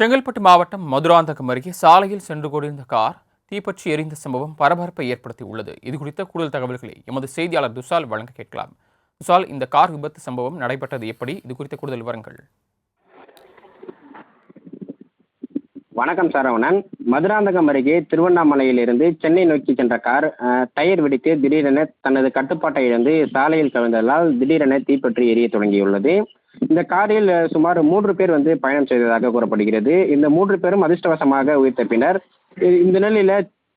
செங்கல்பட்டு மாவட்டம் மதுராந்தகம் அருகே சாலையில் சென்று கொண்டிருந்த கார் தீப்பற்றி எரிந்த சம்பவம் பரபரப்பை ஏற்படுத்தி உள்ளது. இது குறித்த கூடுதல் தகவல்களை எமது செய்தியாளர் துசால் வழங்க கேட்கலாம். துசால் இந்த கார் விபத்து சம்பவம் நடைபெற்றது எப்படி? இது குறித்த கூடுதல் விவரங்கள். வணக்கம் சரவணன் மதுராந்தகம் அருகே திருவண்ணாமலையிலிருந்து சென்னை நோக்கி சென்ற கார் டயர் வெடித்து திடீரென தனது கட்டுப்பாட்டை இழந்து சாலையில் கவிழ்ந்ததால் திடீரென தீப்பற்றி எரிய தொடங்கியுள்ளது. இந்த காரில் சுமார் மூன்று பேர் வந்து பயணம் செய்ததாக கூறப்படுகிறது. இந்த மூன்று பேரும் அதிர்ஷ்டவசமாக உயிர் தப்பினர் இந்த நிலையில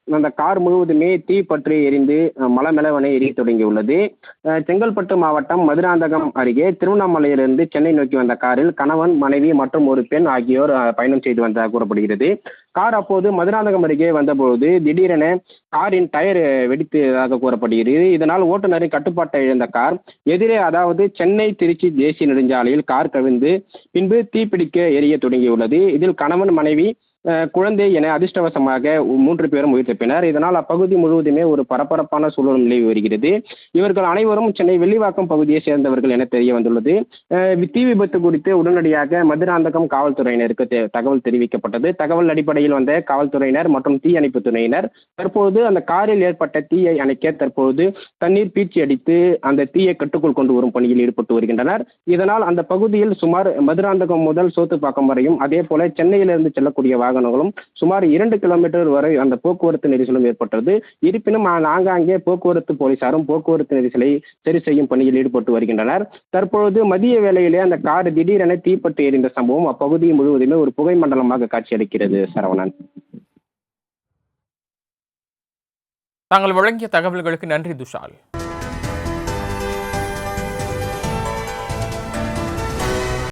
அந்த கார் முழுவதுமே தீ பற்றி எரிந்து மலமெலவனை எரிய தொடங்கியுள்ளது. செங்கல்பட்டு மாவட்டம் மதுராந்தகம் அருகே திருவண்ணாமலையிலிருந்து சென்னை நோக்கி வந்த காரில் கணவன் மனைவி மற்றும் ஒரு பெண் ஆகியோர் பயணம் செய்து வந்ததாக கூறப்படுகிறது. கார் அப்போது மதுராந்தகம் அருகே வந்தபோது திடீரென காரின் டயர் வெடித்ததாக கூறப்படுகிறது. இதனால் ஓட்டுநரின் கட்டுப்பாட்டை இழந்த கார் எதிரே அதாவது சென்னை திருச்சி தேசிய நெடுஞ்சாலையில் கார் கவிழ்ந்து பின்பு தீப்பிடிக்க எரிய தொடங்கியுள்ளது. இதில் கணவன் மனைவி குழந்தை என அதிர்ஷ்டவசமாக மூன்று பேரும் உயிர் தப்பினர் இதனால் அப்பகுதி முழுவதுமே ஒரு பரபரப்பான சூழல் நிலவி வருகிறது. இவர்கள் அனைவரும் சென்னை வெள்ளிவாக்கம் பகுதியை சேர்ந்தவர்கள் என தெரிய வந்துள்ளது. தீ விபத்து குறித்து உடனடியாக மதுராந்தகம் காவல்துறையினருக்கு தெ- தகவல் தெரிவிக்கப்பட்டது. தகவல் அடிப்படையில் வந்த காவல்துறையினர் மற்றும் தீயணைப்பு துறையினர் தற்போது அந்த காரில் ஏற்பட்ட தீயை அணைக்க தற்போது தண்ணீர் பீச்சி அடித்து அந்த தீயை கட்டுக்குள் கொண்டு வரும் பணியில் ஈடுபட்டு வருகின்றனர். இதனால் அந்த பகுதியில் சுமார் மதுராந்தகம் முதல் சோத்துப்பாக்கம் வரையும் அதே போல சென்னையிலிருந்து செல்லக்கூடிய வாகனங்களும் சுமார் இரண்டு கிலோமீட்டர் வரை அந்த போக்குவரத்து நெரிசலும் ஏற்பட்டது. இருப்பினும் ஆ- ஆங்காங்கே போக்குவரத்து போலீசாரும் போக்குவரத்து நெரிசலை சரி செய்யும் பணியில் ஈடுபட்டு வருகின்றனர். தற்பொழுது மதிய வேளையிலே அந்த கார் திடீரென தீப்பட்டு எரிந்த சம்பவம் அப்பகுதி முழுவதுமே ஒரு புகை மண்டலமாக காட்சியளிக்கிறது சரவணன். தாங்கள் வழங்கிய தகவல்களுக்கு நன்றி துஷால்.